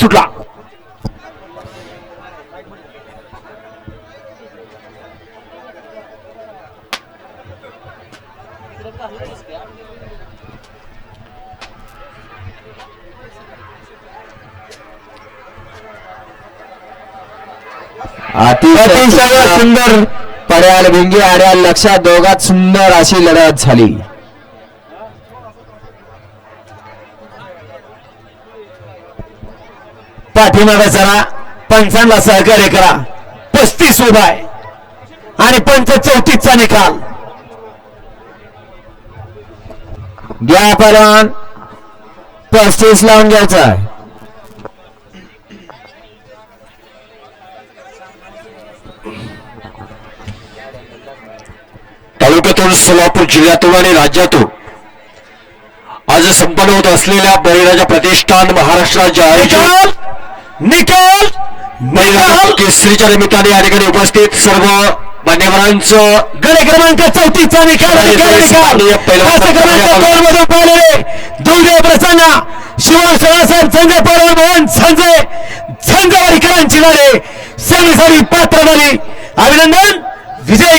सुटला. अतिशय सुंदर पड्याल भिंगी आड्याल लक्षात दोघात सुंदर अशी लढत झाली. पाठीमागा जरा पंचांना सहकार्य करा. पस्तीस उभा आहे. आणि पंच चौतीसचा निकाल. घ्या परवान पस्तीस लावून घ्यायचा तालुक्यातून सोलापूर जिल्ह्यातून आणि राज्यातून आज संपन्न होत असलेल्या बळीराजा प्रतिष्ठान महाराष्ट्र राज्य आयोजन निकाल! निकाल! केसरीच्या निमित्ताने या ठिकाणी उपस्थित सर्व मान्यवरांचं गण क्रमांक चौतीसचा निकाल मधून पाहिलेले दुर्देव प्रसन्न शिवाय सरासर संजय पवार मोहन संजय संजय वारीकरांची गाडी. सर्व सारी पात्र झाली. अभिनंदन. विजय